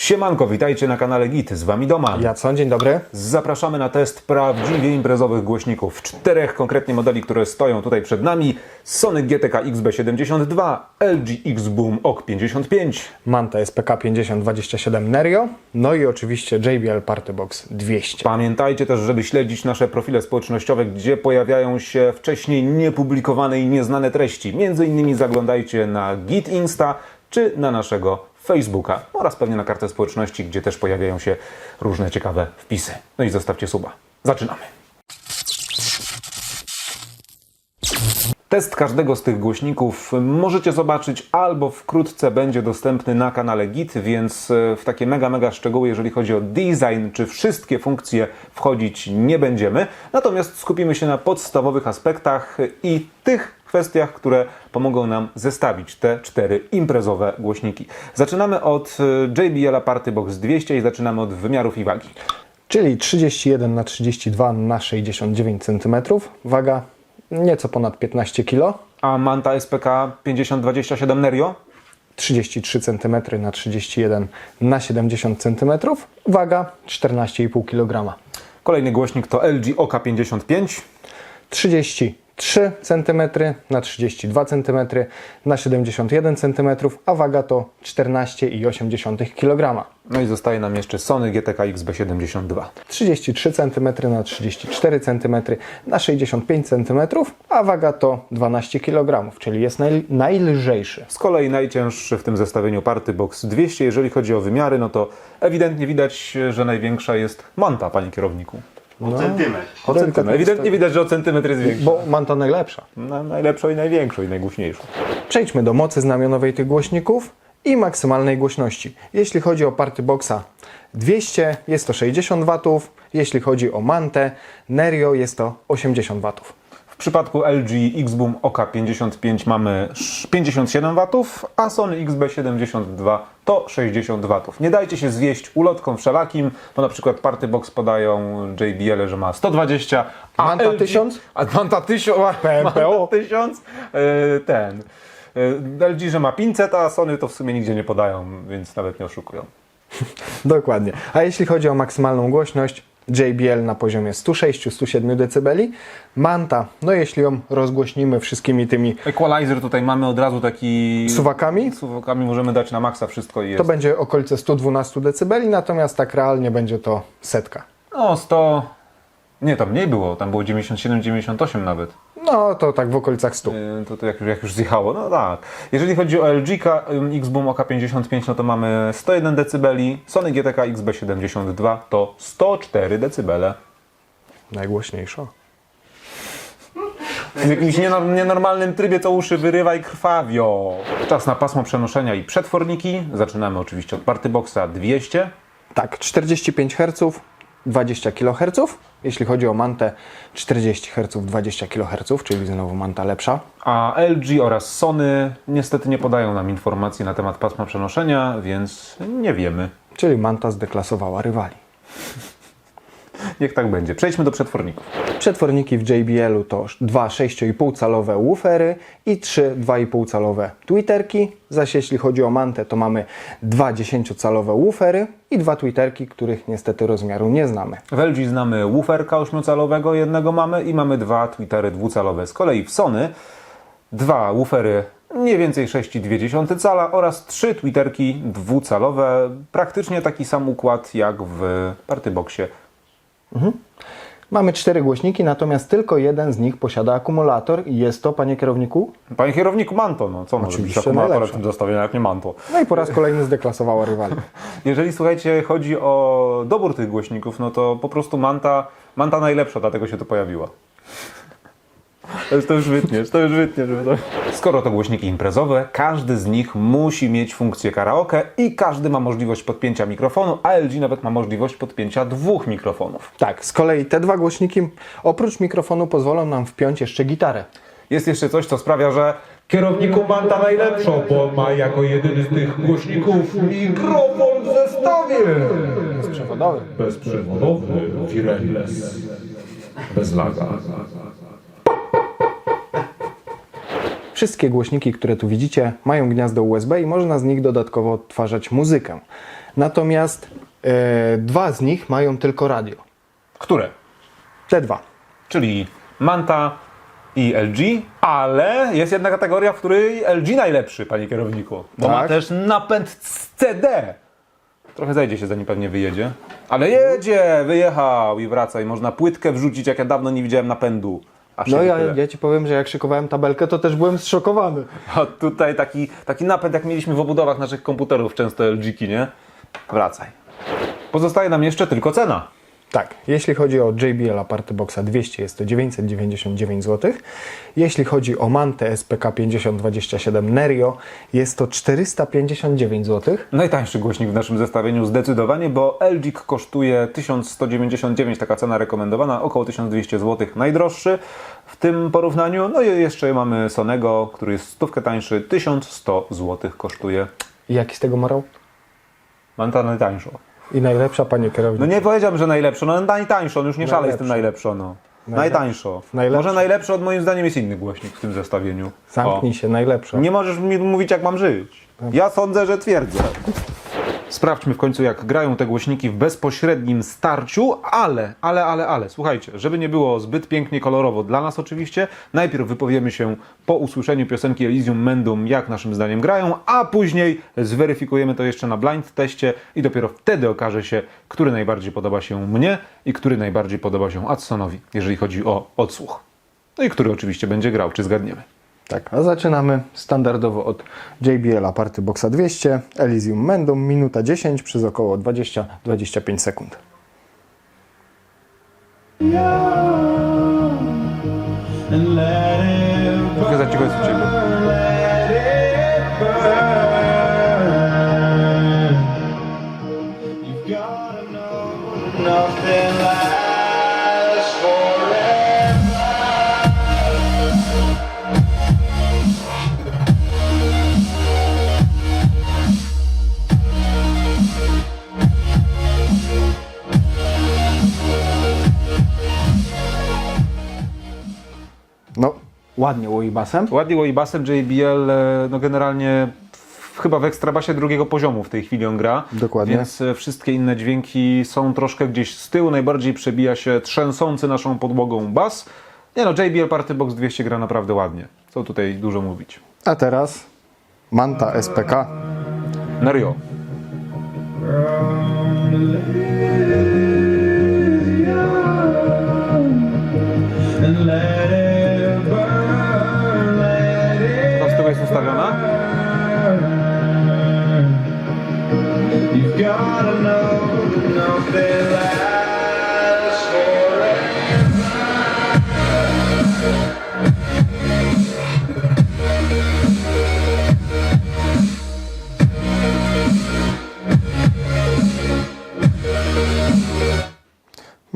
Siemanko, witajcie na kanale Git, z Wami Doman. Jacon, dzień dobry. Zapraszamy na test prawdziwie imprezowych głośników. Czterech konkretnie modeli, które stoją tutaj przed nami. Sony GTK XB72, LG X-Boom OG 55. Manta SPK 5027 Nerio, no i oczywiście JBL Party Box 200. Pamiętajcie też, żeby śledzić nasze profile społecznościowe, gdzie pojawiają się wcześniej niepublikowane i nieznane treści. Między innymi zaglądajcie na Git Insta czy na naszego Facebooka oraz pewnie na kartę społeczności, gdzie też pojawiają się różne ciekawe wpisy. No i zostawcie suba. Zaczynamy. Test każdego z tych głośników możecie zobaczyć albo wkrótce będzie dostępny na kanale Git, więc e, w takie mega, mega szczegóły, jeżeli chodzi o design czy wszystkie funkcje wchodzić nie będziemy. Natomiast skupimy się na podstawowych aspektach i tych kwestiach, które pomogą nam zestawić te cztery imprezowe głośniki. Zaczynamy od e, JBL Party Box 200 i zaczynamy od wymiarów i wagi. Czyli 31 na 32 na 69 cm, waga nieco ponad 15 kg, A Manta SPK 5027 Nerio 33 cm na 31 na 70 cm, waga 14,5 kg. Kolejny głośnik to LG OK55. 33 cm na 32 cm na 71 cm, a waga to 14,8 kg. No i zostaje nam jeszcze Sony GTK XB72. 33 cm na 34 cm na 65 cm, a waga to 12 kg, czyli jest naj, najlżejszy. Z kolei najcięższy w tym zestawieniu Party Box 200. Jeżeli chodzi o wymiary, no to ewidentnie widać, że największa jest Manta, panie kierowniku. O centymetr. O centymetr. Ewidentnie widać, że o centymetr jest większa. Bo manta najlepsza. Na najlepszą i największą i najgłośniejszą. Przejdźmy do mocy znamionowej tych głośników i maksymalnej głośności. Jeśli chodzi o Party Boxa 200 jest to 60 W, jeśli chodzi o Mantę Nerio jest to 80 W. W przypadku LG X-Boom OK55 mamy 57 W, a Sony XB72 to 60 W. Nie dajcie się zwieść ulotkom wszelakim, bo na przykład Party Box podają JBL, że ma 120, a Manta LG 1000? A Manta 1000, a PMPO. Manta 1000 e, ten. e, LG, że ma 500, a Sony to w sumie nigdzie nie podają, więc nawet nie oszukują. Dokładnie. A jeśli chodzi o maksymalną głośność, JBL na poziomie 106-107 dB, Manta, no jeśli ją rozgłośnimy wszystkimi tymi Equalizer tutaj mamy od razu taki... suwakami, Suwakami możemy dać na maksa wszystko i jest. to będzie okolice 112 dB, natomiast tak realnie będzie to setka. No 100... Nie, tam mniej było, tam było 97-98 nawet. No to tak w okolicach 100. Yy, To, to jak, już, jak już zjechało, no tak. Jeżeli chodzi o LG X-Boom OK55, no to mamy 101 dB, Sony GTK XB72 to 104 dB. Najgłośniejsza. W jakimś nieno- nienormalnym trybie to uszy wyrywa i krwawio. Czas na pasmo przenoszenia i przetworniki. Zaczynamy oczywiście od Party Boxa 200. Tak, 45 Hz, 20 kHz. Jeśli chodzi o mantę, 40 Hz, 20 kHz, czyli znowu manta lepsza. A LG oraz Sony niestety nie podają nam informacji na temat pasma przenoszenia, więc nie wiemy. Czyli manta zdeklasowała rywali. Niech tak będzie. Przejdźmy do przetworników. Przetworniki w JBL-u to dwa 6,5 calowe woofery i trzy 2,5 calowe tweeterki. Zaś jeśli chodzi o mantę, to mamy dwa 10 calowe woofery i dwa tweeterki, których niestety rozmiaru nie znamy. W LG znamy wooferka 8-calowego, jednego mamy i mamy dwa tweetery dwucalowe. Z kolei w Sony dwa woofery mniej więcej 6,2 cala oraz trzy tweeterki dwucalowe. Praktycznie taki sam układ jak w Partyboxie. Mamy cztery głośniki, natomiast tylko jeden z nich posiada akumulator i jest to, panie kierowniku, Panie kierowniku Manto, no co może być akumulator w tym zestawieniu jak nie Manto. no i po raz kolejny zdeklasowała rywali. Jeżeli słuchajcie, chodzi o dobór tych głośników, no to po prostu Manta, Manta najlepsza, dlatego się to pojawiła. To już, to już wytniesz, to już wytniesz. To... Skoro to głośniki imprezowe, każdy z nich musi mieć funkcję karaoke i każdy ma możliwość podpięcia mikrofonu, a LG nawet ma możliwość podpięcia dwóch mikrofonów. Tak, z kolei te dwa głośniki oprócz mikrofonu pozwolą nam wpiąć jeszcze gitarę. Jest jeszcze coś, co sprawia, że Kierowniku Manta najlepszą, bo ma jako jedyny z tych głośników mikrofon w zestawie. Przewodowy. Bezprzewodowy wireless. Bez laga. Wszystkie głośniki, które tu widzicie, mają gniazdo USB i można z nich dodatkowo odtwarzać muzykę. Natomiast e, dwa z nich mają tylko radio. Które? Te dwa. Czyli Manta i LG, ale jest jedna kategoria, w której LG najlepszy, panie kierowniku. Bo ma Tak. też napęd CD. Trochę zajdzie się, zanim pewnie wyjedzie. Ale jedzie, wyjechał i wraca. I można płytkę wrzucić, jak ja dawno nie widziałem napędu. Aż No ja, ja ci powiem, że jak szykowałem tabelkę, to też byłem zszokowany. A tutaj taki, taki napęd, jak mieliśmy w obudowach naszych komputerów, często LG-ki, nie? Wracaj. Pozostaje nam jeszcze tylko cena. Tak, jeśli chodzi o JBL Aparty Boxa 200 jest to 999 zł. Jeśli chodzi o Mantę SPK 5027 Nerio jest to 459 zł. Najtańszy głośnik w naszym zestawieniu zdecydowanie, bo LG kosztuje 1199, taka cena rekomendowana, około 1200 zł najdroższy w tym porównaniu. No i jeszcze mamy Sonego, który jest stówkę tańszy, 1100 zł kosztuje. I jaki z tego morał? Mam ta najtańszą. I najlepsza panie kierownik. No nie powiedziałbym, że najlepszą, no najtańszą, już nie szalej z tym Najlepszą. najlepszą, no. Najtańszą. Najlepszą. Może najlepszy od moim zdaniem jest inny głośnik w tym zestawieniu. Zamknij się, najlepsza. Nie możesz mi mówić, jak mam żyć. Ja sądzę, że twierdzę. Sprawdźmy w końcu, jak grają te głośniki w bezpośrednim starciu, ale, ale, ale, ale, słuchajcie, żeby nie było zbyt pięknie kolorowo dla nas oczywiście, najpierw wypowiemy się po usłyszeniu piosenki Elysium Mendum, jak naszym zdaniem grają, a później zweryfikujemy to jeszcze na blind teście i dopiero wtedy okaże się, który najbardziej podoba się mnie i który najbardziej podoba się Adsonowi, jeżeli chodzi o odsłuch. No i który oczywiście będzie grał, czy zgadniemy. Tak, a zaczynamy standardowo od JBL Aparty Boxa 200, Elysium Mendum, minuta 10 przez około 20-25 sekund. And let it Trochę za cicho jest u Ciebie. Ładnie Wojbasem. Ładnie i basem JBL, e, no generalnie chyba w ekstrabasie drugiego poziomu w tej chwili on gra. Dokładnie. Więc e, wszystkie inne dźwięki są troszkę gdzieś z tyłu. Najbardziej przebija się trzęsący naszą podłogą bas. Nie no, JBL Party Box 200 gra naprawdę ładnie. Co tutaj dużo mówić. A teraz Manta SPK. Nerio. And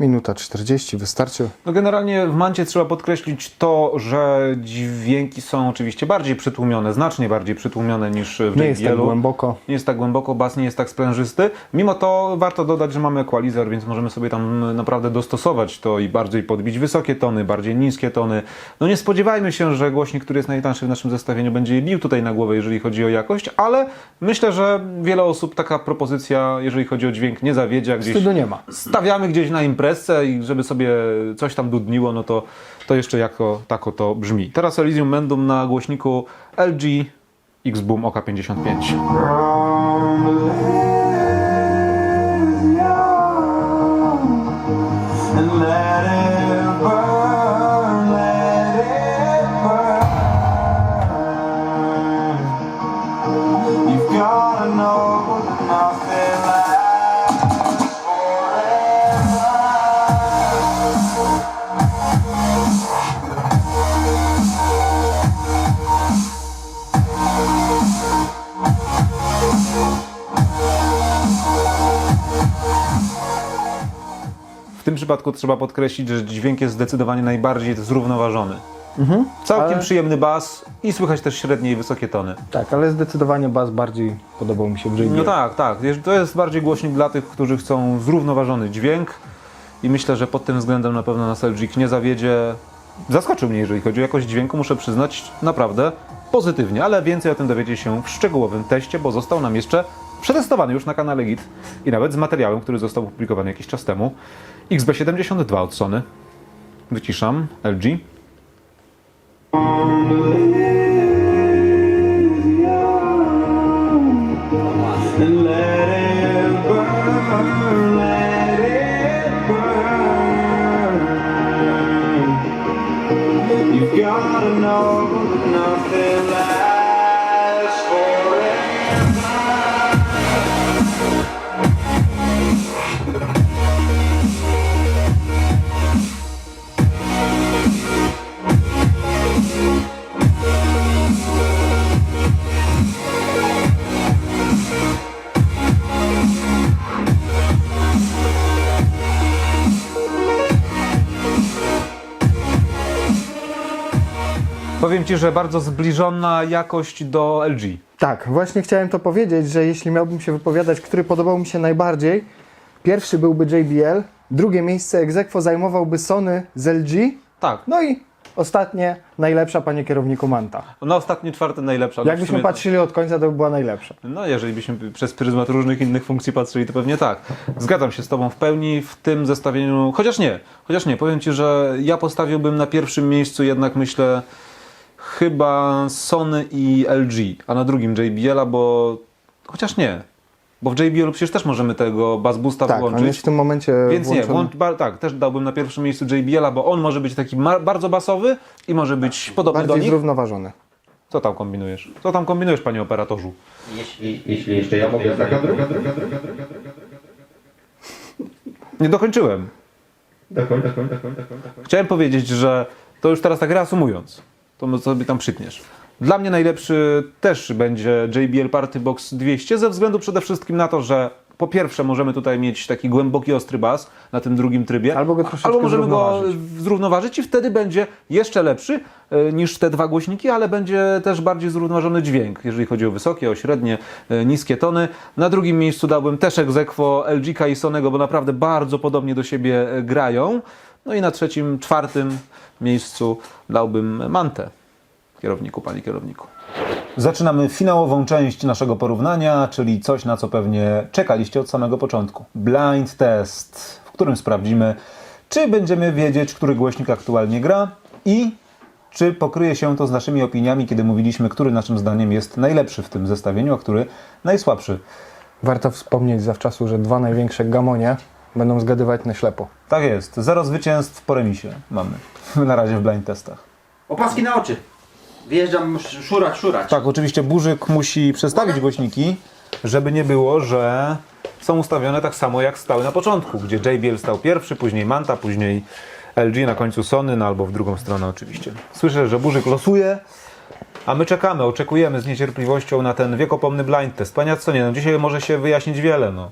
Minuta 40 wystarczy. No generalnie w Mancie trzeba podkreślić to, że dźwięki są oczywiście bardziej przytłumione, znacznie bardziej przytłumione niż w Nie jest tak JBL-u. głęboko. Nie jest tak głęboko, bas nie jest tak sprężysty. Mimo to warto dodać, że mamy equalizer, więc możemy sobie tam naprawdę dostosować to i bardziej podbić wysokie tony, bardziej niskie tony. No nie spodziewajmy się, że głośnik, który jest najtańszy w naszym zestawieniu, będzie bił tutaj na głowę, jeżeli chodzi o jakość, ale myślę, że wiele osób taka propozycja, jeżeli chodzi o dźwięk, nie zawiedzie. Gdzieś Wstydu nie ma. stawiamy gdzieś na imprezce i żeby sobie coś tam dudniło, no to, to jeszcze jako tako to brzmi. Teraz Elysium Mendum na głośniku LG X-Boom OK55. Przypadku trzeba podkreślić, że dźwięk jest zdecydowanie najbardziej zrównoważony. Całkiem ale- przyjemny bas i słychać też średnie i wysokie tony. Tak, ale zdecydowanie bas bardziej podobał mi się w. No tak, tak. To jest bardziej głośnik dla tych, którzy chcą zrównoważony dźwięk i myślę, że pod tym względem na pewno nas LG nie zawiedzie. Zaskoczył mnie, jeżeli chodzi o jakość dźwięku, muszę przyznać, naprawdę pozytywnie, ale więcej o tym dowiecie się w szczegółowym teście, bo został nam jeszcze przetestowany już na kanale Git i nawet z materiałem, który został opublikowany jakiś czas temu. XB72 od Sony. Wyciszam. LG. Powiem Ci, że bardzo zbliżona jakość do LG. Tak, właśnie chciałem to powiedzieć, że jeśli miałbym się wypowiadać, który podobał mi się najbardziej, pierwszy byłby JBL, drugie miejsce aequo zajmowałby Sony z LG, Tak. no i ostatnie najlepsza, panie kierowniku Manta. Na ostatnie czwarte najlepsza. No Jakbyśmy sumie patrzyli od końca, to by była najlepsza. No, jeżeli byśmy przez pryzmat różnych innych funkcji patrzyli, to pewnie tak. Zgadzam się z Tobą w pełni w tym zestawieniu. Chociaż nie, chociaż nie. Powiem Ci, że ja postawiłbym na pierwszym miejscu jednak myślę chyba Sony i LG, a na drugim JBL-a, bo chociaż nie. Bo w JBL-u przecież też możemy tego bass boosta Tak, włączyć. jest w tym momencie Więc nie, włączony. włącz, ba, tak, też dałbym na pierwszym miejscu JBL-a, bo on może być taki ma, bardzo basowy i może być podobny do bardziej nich. zrównoważony. Co tam kombinujesz? Co tam kombinujesz, panie operatorzu? Jeśli, jeśli jeszcze ja mogę Taka. Nie dokończyłem. Dokoń, dokoń, dokoń, dokoń, dokoń. Chciałem powiedzieć, że to już teraz tak reasumując, to może sobie tam przytniesz. Dla mnie najlepszy też będzie JBL Party Box 200 ze względu przede wszystkim na to, że po pierwsze możemy tutaj mieć taki głęboki, ostry bas na tym drugim trybie. Albo go Albo możemy go zrównoważyć. zrównoważyć i wtedy będzie jeszcze lepszy e, niż te dwa głośniki, ale będzie też bardziej zrównoważony dźwięk, jeżeli chodzi o wysokie, o średnie, e, niskie tony. Na drugim miejscu dałbym też egzekwo LG i Sonego, bo naprawdę bardzo podobnie do siebie e, grają. No i na trzecim, czwartym miejscu dałbym Mantę. Kierowniku, panie kierowniku. Zaczynamy finałową część naszego porównania, czyli coś, na co pewnie czekaliście od samego początku. Blind test, w którym sprawdzimy, czy będziemy wiedzieć, który głośnik aktualnie gra i czy pokryje się to z naszymi opiniami, kiedy mówiliśmy, który naszym zdaniem jest najlepszy w tym zestawieniu, a który najsłabszy. Warto wspomnieć zawczasu, że dwa największe gamonie będą zgadywać na ślepo. Tak jest, zero zwycięstw po remisie mamy na razie w blind testach. Opaski na oczy. Wjeżdżam sz- szurać, szurać. Tak, oczywiście Burzyk musi przestawić głośniki, żeby nie było, że są ustawione tak samo jak stały na początku, gdzie JBL stał pierwszy, później Manta, później LG, na końcu Sony, no albo w drugą stronę oczywiście. Słyszę, że Burzyk losuje, a my czekamy, oczekujemy z niecierpliwością na ten wiekopomny blind test. Panie Adsonie, no dzisiaj może się wyjaśnić wiele, no.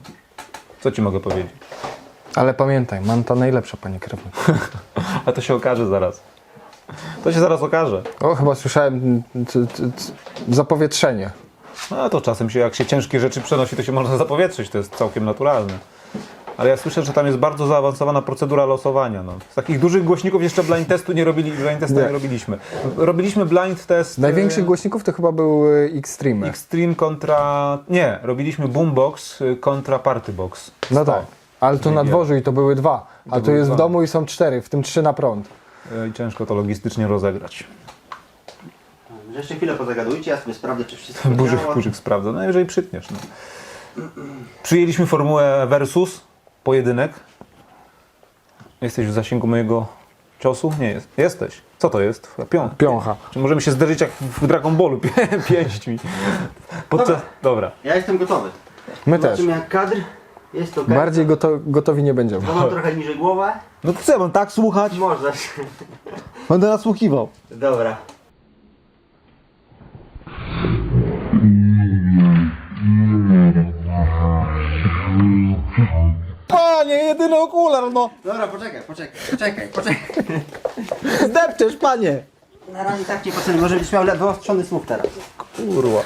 Co Ci mogę powiedzieć? Ale pamiętaj, Manta najlepsza, panie kierowniku. A to się okaże zaraz. To się zaraz okaże. O, chyba słyszałem c- c- c- zapowietrzenie. No to czasem się, jak się ciężkie rzeczy przenosi, to się można zapowietrzyć, to jest całkiem naturalne. Ale ja słyszę, że tam jest bardzo zaawansowana procedura losowania. No. Z takich dużych głośników jeszcze blind testu nie robili, blind testa nie. Nie. robiliśmy. Robiliśmy blind test. Największych e, głośników to chyba był y, Extreme. Extreme kontra. Nie, robiliśmy Boombox y, kontra Partybox. No tak, ale to na dworzu i to były dwa. A tu były jest dwa. w domu i są cztery, w tym trzy na prąd. Y, I ciężko to logistycznie rozegrać. Że Jeszcze chwilę pozagadujcie, ja sobie sprawdzę, czy wszystko Burzyk, działa. burzyk sprawdza. No jeżeli przytniesz. No. Przyjęliśmy formułę versus, pojedynek. Jesteś w zasięgu mojego ciosu? Nie jest. Jesteś. Co to jest? Pią. Piącha. Czy możemy się zderzyć jak w Dragon Ballu, pię- pięśćmi. Podczas... Dobra. Dobra. Ja jestem gotowy. My też. Zobaczymy jak kadr. Jest to kadr. Bardziej goto gotowi nie będziemy. Mam trochę niżej głowę. No to co, mam tak słuchać? Możesz. Będę nasłuchiwał. Dobra. Panie, jedyny okular, no! Dobra, poczekaj, poczekaj, poczekaj, poczekaj. Zdepczesz, panie! Na razie tak nie pocenę, może być miał wyostrzony słuch teraz. Kurwa.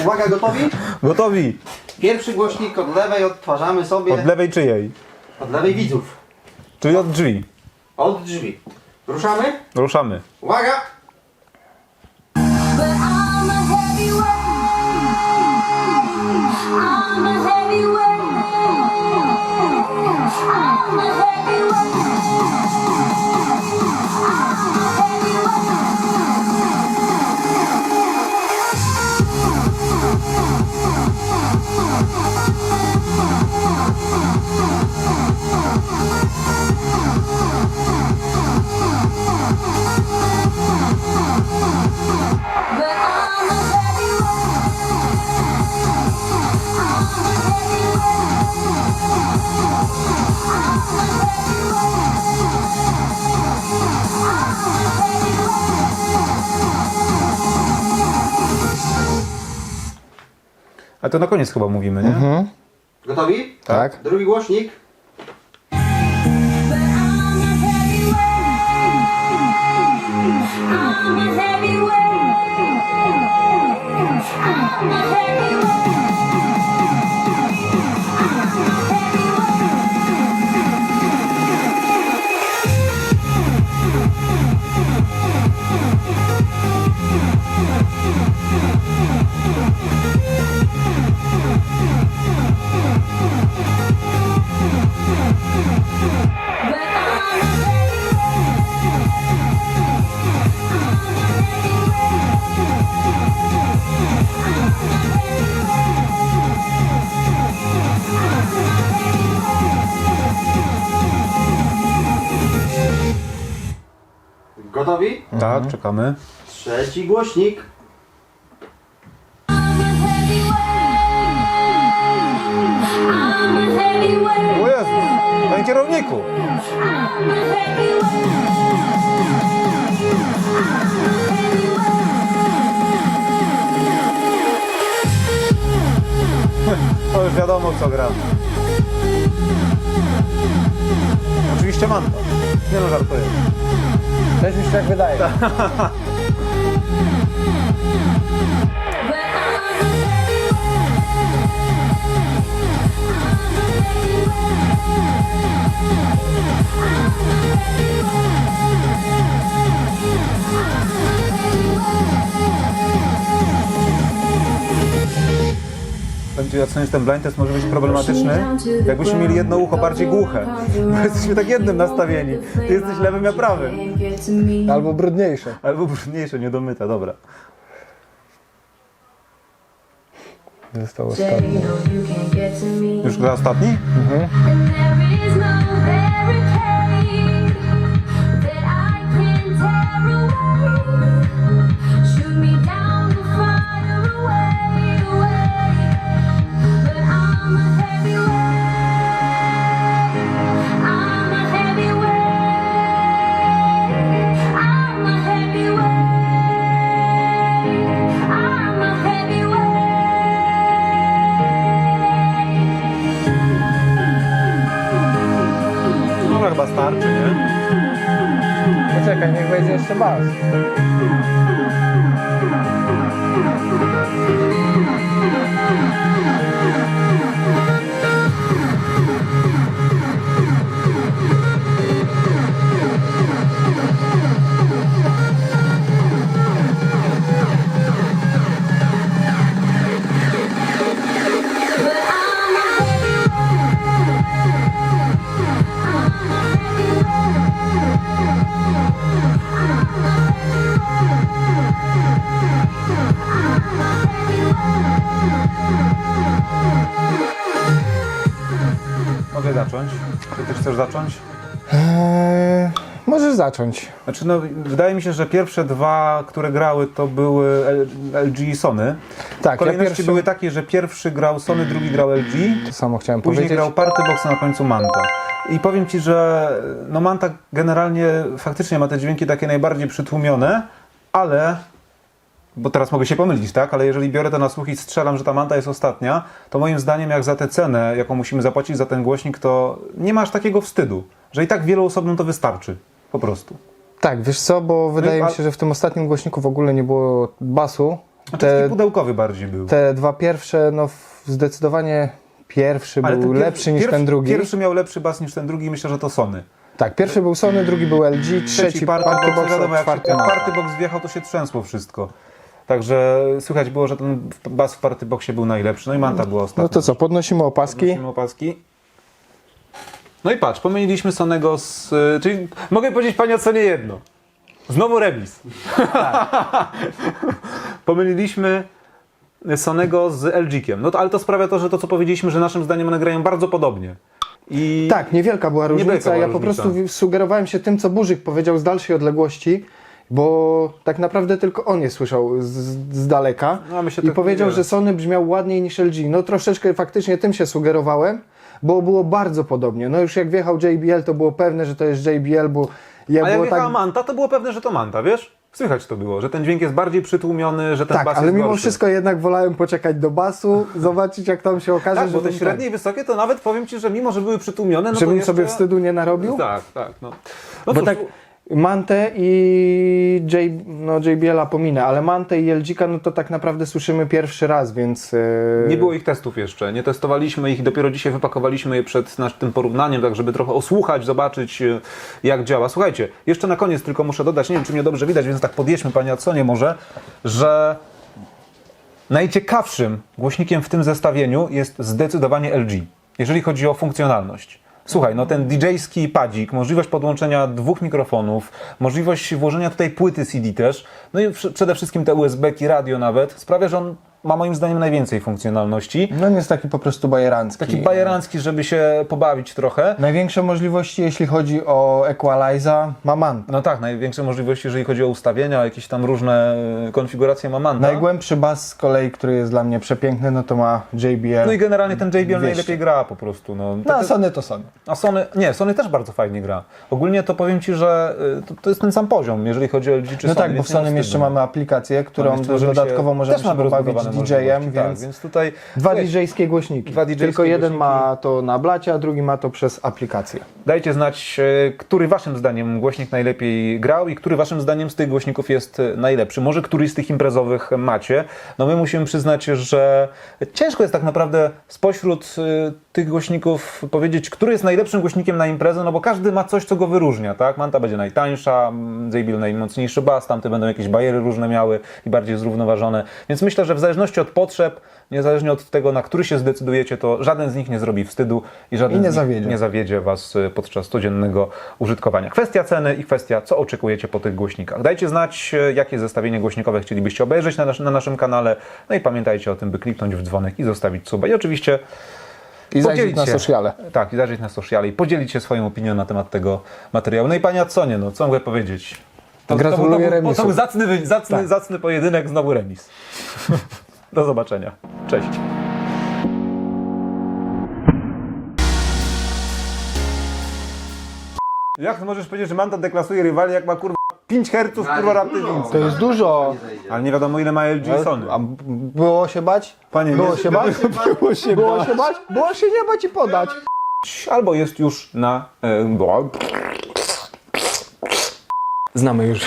Uwaga, gotowi? Gotowi. Pierwszy głośnik od lewej odtwarzamy sobie. Od lewej czyjej? Od lewej widzów. Czyli od drzwi. Od drzwi. Ruszamy? Ruszamy. Uwaga! To na koniec chyba mówimy, nie? Mhm. Gotowi? Tak. Drugi głośnik. Gotowi? Tak, czekamy. Trzeci głośnik. O Jezu, panie kierowniku! To już wiadomo co gra. Oczywiście Manta. Nie no, żartuję. Też mi się tak wydaje. Będzie ocenić ten blind test może być problematyczny. Jakbyśmy mieli jedno ucho bardziej głuche. Bo jesteśmy tak jednym nastawieni. Ty jesteś lewym, ja prawym. Albo brudniejsze. Albo brudniejsze, niedomyte, dobra. Zostało ostatnie. Już gra ostatni? No niech chcesz zacząć? Eee, możesz zacząć. Znaczy, no, wydaje mi się, że pierwsze dwa, które grały, to były LG i Sony. Tak, ja Kolejności pierwszy, były takie, że pierwszy grał Sony, drugi grał LG. to samo chciałem Później powiedzieć. grał Partybox, a na końcu Manta. I powiem Ci, że no Manta generalnie faktycznie ma te dźwięki takie najbardziej przytłumione, ale... Bo teraz mogę się pomylić, tak? Ale jeżeli biorę to na słuch i strzelam, że ta Manta jest ostatnia, to moim zdaniem jak za tę cenę, jaką musimy zapłacić za ten głośnik, to nie masz takiego wstydu, że i tak wielu osobom to wystarczy. Po prostu. Tak, wiesz co, bo wydaje a- mi się, że w tym ostatnim głośniku w ogóle nie było basu. Znaczy Te, pudełkowy bardziej był. te dwa pierwsze, no zdecydowanie pierwszy Ale był lepszy niż pierw- ten drugi. Pierwszy miał lepszy bas niż ten drugi, myślę, że to Sony. Tak, pierwszy był Sony, drugi był LG, trzeci, Trzeci Party Box, Partybox, no wiadomo, czwarty jak. Party Box wjechał, to się trzęsło wszystko. Także słychać było, że ten bas w Party Boxie był najlepszy. No i Manta była ostatnia. No to co, podnosimy opaski. Nosimy opaski. No i patrz, pomyliliśmy Sonego z... y, Czyli mogę powiedzieć Pani o co nie jedno. Znowu remis. Pomyliliśmy Sonego z LG-kiem. No to, ale to sprawia to, że to co powiedzieliśmy, że naszym zdaniem one grają bardzo podobnie. I Tak, niewielka była różnica. Niewielka była ja po różnica. prostu sugerowałem się tym, co Burzyk powiedział z dalszej odległości, bo tak naprawdę tylko on je słyszał z, z daleka. No, I tak powiedział, że Sony brzmiał ładniej niż LG. No troszeczkę faktycznie tym się sugerowałem, bo było bardzo podobnie. No już jak wjechał JBL, to było pewne, że to jest JBL, bo ja A jak było jechała tak... Manta, to było pewne, że to Manta, wiesz? Słychać to było, że ten dźwięk jest bardziej przytłumiony, że ten Tak, bas ale jest mimo gorszy. wszystko jednak wolałem poczekać do basu, zobaczyć jak tam się okaże, Tak, bo te średnie i wysokie to nawet powiem Ci, że mimo, że były przytłumione, no żebym jeszcze... sobie wstydu nie narobił. Tak, tak, no. No Bo cóż, tak Mantę i J, no JBL-a pominę, ale Mantę i LG-ka no to tak naprawdę słyszymy pierwszy raz, więc... yy, Nie było ich testów jeszcze, nie testowaliśmy ich, dopiero dzisiaj wypakowaliśmy je przed nasz, tym porównaniem, tak żeby trochę osłuchać, zobaczyć e, jak działa. Słuchajcie, jeszcze na koniec tylko muszę dodać, nie wiem czy mnie dobrze widać, więc tak podjedźmy Panie Adsonie może, że najciekawszym głośnikiem w tym zestawieniu jest zdecydowanie LG, jeżeli chodzi o funkcjonalność. Słuchaj, no ten DJ-ski padzik, możliwość podłączenia dwóch mikrofonów, możliwość włożenia tutaj płyty CD też, no i przede wszystkim te USB-ki, radio nawet, sprawia, że on ma moim zdaniem najwięcej funkcjonalności. No nie jest taki po prostu bajerancki. Taki bajerancki, żeby się pobawić trochę. Największe możliwości, jeśli chodzi o Equaliza, ma Manta. No tak, największe możliwości, jeżeli chodzi o ustawienia, jakieś tam różne e, konfiguracje ma Manta. Najgłębszy bas z kolei, który jest dla mnie przepiękny, no to ma JBL. No i generalnie ten JBL 200. najlepiej gra po prostu. No. No, a Sony to Sony. A Sony, nie, Sony też bardzo fajnie gra. Ogólnie to powiem Ci, że y, to, to jest ten sam poziom, jeżeli chodzi o LG czy No Sony. tak, bo w Sony jeszcze mamy aplikację, którą dodatkowo możemy się pobawić DJ-em, możliwości, więc Tak, więc tutaj dwa DJ-skie głośniki. Dwa DJ-skie Tylko jeden głośniki. ma to na blacie, a drugi ma to przez aplikację. Dajcie znać, e, który Waszym zdaniem głośnik najlepiej grał i który Waszym zdaniem z tych głośników jest e, najlepszy. Może któryś z tych imprezowych macie. No my musimy przyznać, że ciężko jest tak naprawdę spośród e, tych głośników powiedzieć, który jest najlepszym głośnikiem na imprezę, no bo każdy ma coś, co go wyróżnia, tak? Manta będzie najtańsza, mm, JBL najmocniejszy bas, tamte będą jakieś bariery różne miały i bardziej zrównoważone. Więc myślę, że w zależności od potrzeb, niezależnie od tego, na który się zdecydujecie, to żaden z nich nie zrobi wstydu i żaden I nie z nich zawiedzie. nie zawiedzie Was y, podczas codziennego użytkowania. Kwestia ceny i kwestia, co oczekujecie po tych głośnikach. Dajcie znać, y, jakie zestawienie głośnikowe chcielibyście obejrzeć na, nasz, na naszym kanale. No i pamiętajcie o tym, by kliknąć w dzwonek i zostawić suba. I oczywiście I zajrzeć na sociale. Tak, i zajrzeć na sociale i podzielić się swoją opinią na temat tego materiału. No i Panie Adsonie, no co mogę powiedzieć? To, Gratuluję to, był- to, był- to był zacny, zacny, Tak. zacny pojedynek, znowu remis. Do zobaczenia. Cześć. Jak możesz powiedzieć, że Manta deklasuje rywali, jak ma kurwa 5 Hz kurwa rapty więcej? To jest dużo. Ale nie wiadomo ile ma LG i Sony. A było się bać? Panie, Było nie- się bać? Było się Było się bać? Było się nie bać i podać. Albo jest już na... E, bo- Znamy już.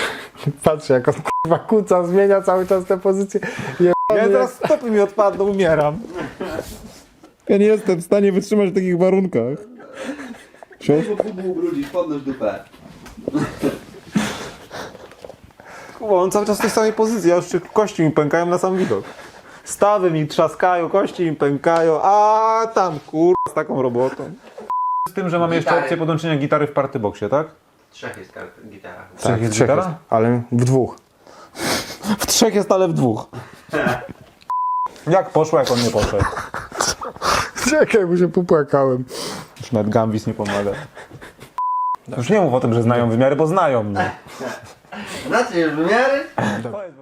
Patrzę, jak on kurwa kuca, zmienia cały czas te pozycje. ja Jebany teraz stopy mi odpadną, umieram. Ja nie jestem w stanie wytrzymać w takich warunkach. Bo kubu ubrudzisz, podnoś dupę. Kuba, on cały czas w tej samej pozycji, a już kości mi pękają na sam widok. Stawy mi trzaskają, kości mi pękają, a tam kur... z taką robotą. Z tym, że mamy jeszcze Gitary. opcję podłączenia gitary w partyboxie, tak? Trzech jest kart, gitara. Tak, jest trzech gitara? jest, ale w dwóch. W trzech jest, ale w dwóch. Jak poszło, jak on nie poszedł? Czekaj, bo się popłakałem. Już nawet Gambis nie pomaga. Już nie mów o tym, że znają wymiary, bo znają. No. Znaczy już wymiary? Powiedz,